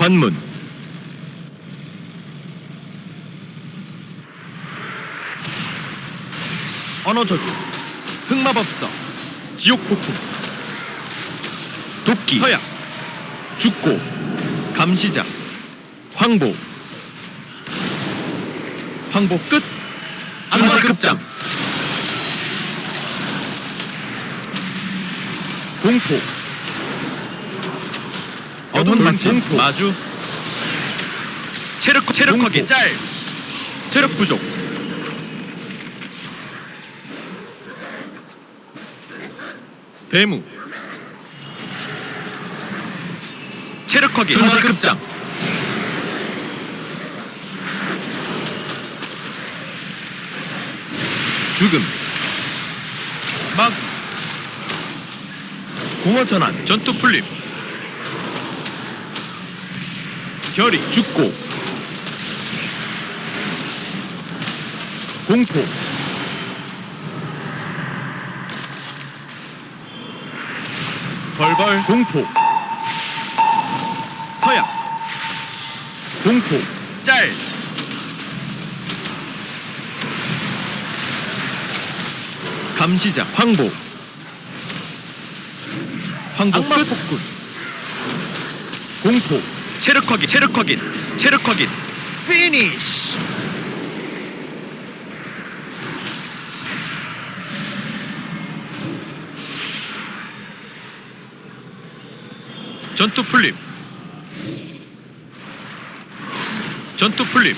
관문. 언어저주 흑마법사. 지옥폭풍. 도끼. 서약 죽고. 감시자. 황보. 황보 끝. 중사급장. 공포 어둠 상징 마주. 체력 체력 확인 짤. 체력 부족. 대무. 체력 확인 중사급장. 죽음. 막 공허 전환 전투 풀림 결이 죽고 공포. 벌벌 공포. 서약 공포. 짤. 감시자 황보. 황보 끝. 폭군. 공포 체력 확인 체력 확인 체력 확인. 피니쉬 전투 풀림. 전투 풀림